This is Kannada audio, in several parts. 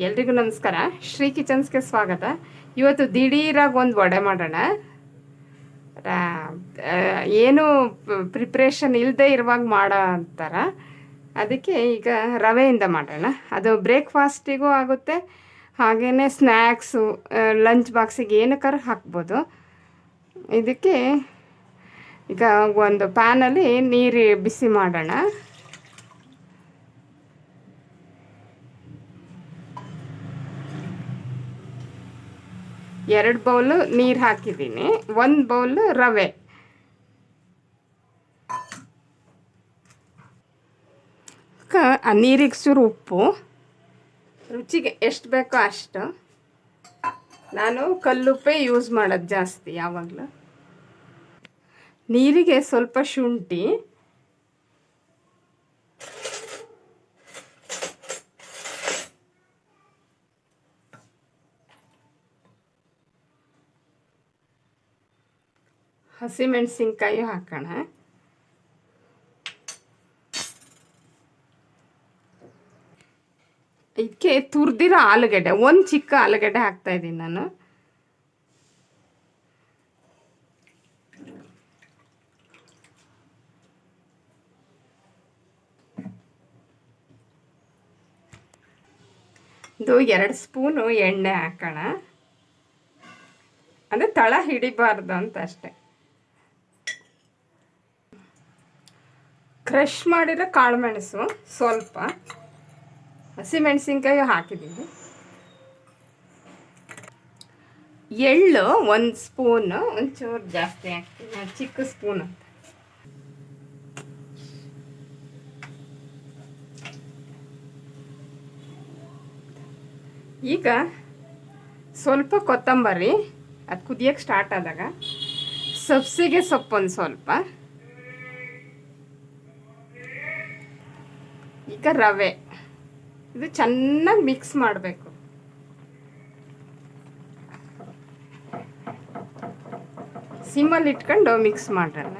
ಎಲ್ರಿಗೂ ನಮಸ್ಕಾರ. ಶ್ರೀ ಕಿಚನ್ಸ್ಗೆ ಸ್ವಾಗತ. ಇವತ್ತು ದಿಢೀರಾಗಿ ಒಂದು ವಡೆ ಮಾಡೋಣ. ಏನು ಪ್ರಿಪ್ರೇಷನ್ ಇಲ್ಲದೆ ಇರುವಾಗ ಮಾಡೋ ಅಂತಾರ. ಅದಕ್ಕೆ ಈಗ ರವೆಯಿಂದ ಮಾಡೋಣ. ಅದು ಬ್ರೇಕ್ಫಾಸ್ಟಿಗೂ ಆಗುತ್ತೆ. ಹಾಗೆಯೇ ಸ್ನ್ಯಾಕ್ಸು ಲಂಚ್ ಬಾಕ್ಸಿಗೆ ಏನಕ್ಕಾರ ಹಾಕ್ಬೋದು. ಇದಕ್ಕೆ ಈಗ ಒಂದು ಪ್ಯಾನಲ್ಲಿ ನೀರು ಬಿಸಿ ಮಾಡೋಣ. ಎರಡು ಬೌಲು ನೀರು ಹಾಕಿದ್ದೀನಿ. ಒಂದು ಬೌಲ್ ರವೆ. ಆ ನೀರಿಗೆ ಸುರು ಉಪ್ಪು. ರುಚಿಗೆ ಎಷ್ಟು ಬೇಕೋ ಅಷ್ಟು. ನಾನು ಕಲ್ಲುಪ್ಪೇ ಯೂಸ್ ಮಾಡೋದು ಜಾಸ್ತಿ ಯಾವಾಗಲೂ. ನೀರಿಗೆ ಸ್ವಲ್ಪ ಶುಂಠಿ. ಹಸಿಮೆಣಸಿನ್ಕಾಯಿ ಹಾಕೋಣ. ಇದಕ್ಕೆ ತುರ್ದಿರೋ ಆಲೂಗಡ್ಡೆ, ಒಂದು ಚಿಕ್ಕ ಆಲೂಗಡ್ಡೆ ಹಾಕ್ತಾ ಇದ್ದೀನಿ ನಾನು. ಇದು ಎರಡು ಸ್ಪೂನು ಎಣ್ಣೆ ಹಾಕೋಣ. ಅಂದರೆ ತಳ ಹಿಡಿಬಾರ್ದು ಅಂತ ಅಷ್ಟೆ. ಕ್ರಷ್ ಮಾಡಿರೋ ಕಾಳುಮೆಣಸು ಸ್ವಲ್ಪ. ಹಸಿಮೆಣಸಿನ್ಕಾಯಿ ಹಾಕಿದ್ದೀವಿ ಎಳ್ಳು ಒಂದು ಸ್ಪೂನು ಒಂಚೂರು ಜಾಸ್ತಿ ಹಾಕ್ತೀನಿ. ಚಿಕ್ಕ ಸ್ಪೂನ್ ಅಂತ. ಈಗ ಸ್ವಲ್ಪ ಕೊತ್ತಂಬರಿ, ಅದು ಕುದಿಯೋಕ್ಕೆ ಸ್ಟಾರ್ಟ್ ಆದಾಗ ಸಬ್ಸಿಗೆ ಸೊಪ್ಪು ಒಂದು ಸ್ವಲ್ಪ. ಈಗ ರವೆ. ಇದು ಚೆನ್ನಾಗಿ ಮಿಕ್ಸ್ ಮಾಡಬೇಕು. ಸಿಮ್ಮಲ್ಲಿ ಇಟ್ಕೊಂಡು ಮಿಕ್ಸ್ ಮಾಡೋಣ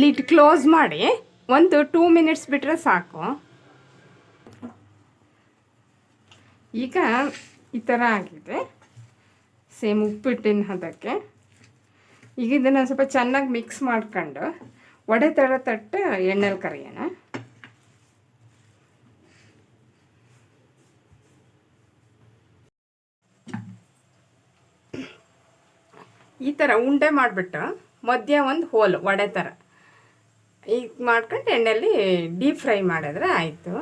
ಲಿಡ್ ಕ್ಲೋಸ್ ಮಾಡಿ ಒಂದು ಟೂ ಮಿನಿಟ್ಸ್ ಬಿಟ್ಟರೆ ಸಾಕು. ಈಗ ಈ ಥರ ಆಗಿದೆ. ಸೇಮ್ ಉಪ್ಪಿಟ್ಟಿನ ಹದಕ್ಕೆ. ಈಗ ಇದನ್ನು ಸ್ವಲ್ಪ ಚೆನ್ನಾಗಿ ಮಿಕ್ಸ್ ಮಾಡ್ಕೊಂಡು ವಡೆ ಥರ ತಟ್ಟು ಎಣ್ಣೆಲಿ ಕರಿಯೋಣ. ಈ ಥರ ಉಂಡೆ ಮಾಡಿಬಿಟ್ಟು ಮಧ್ಯ ಒಂದು ಹೋಲು ವಡೆ ಥರ ಈಗ ಮಾಡ್ಕೊಂಡು ಎಣ್ಣೆಯಲ್ಲಿ ಡೀಪ್ ಫ್ರೈ ಮಾಡಿದ್ರೆ ಆಯಿತು.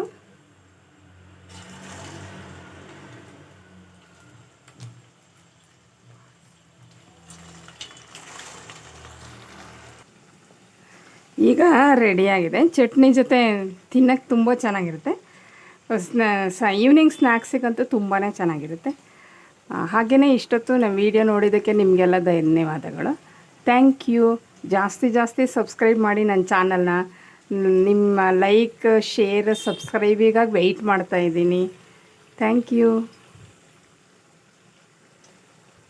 ಈಗ ರೆಡಿಯಾಗಿದೆ ಚಟ್ನಿ ಜೊತೆ ತಿನ್ನಕ್ಕೆ ತುಂಬ ಚೆನ್ನಾಗಿರುತ್ತೆ. ಸ್ನ ಈವ್ನಿಂಗ್ ಸ್ನ್ಯಾಕ್ಸಿಗಂತೂ ತುಂಬಾ ಚೆನ್ನಾಗಿರುತ್ತೆ. ಹಾಗೆಯೇ ಇಷ್ಟೊತ್ತು ನಮ್ಮ ವಿಡಿಯೋ ನೋಡಿದ್ದಕ್ಕೆ ನಿಮಗೆಲ್ಲ ಧನ್ಯವಾದಗಳು. ಥ್ಯಾಂಕ್ ಯು ಜಾಸ್ತಿ ಜಾಸ್ತಿ ಸಬ್ಸ್ಕ್ರೈಬ್ ಮಾಡಿ ನನ್ನ ಚಾನಲ್ನ ನಿಮ್ಮ ಲೈಕ್ ಶೇರ್ ಸಬ್ಸ್ಕ್ರೈಬಿಗಾಗಿ ವೆಯ್ಟ್ ಮಾಡ್ತಾ ಇದ್ದೀನಿ. Thank you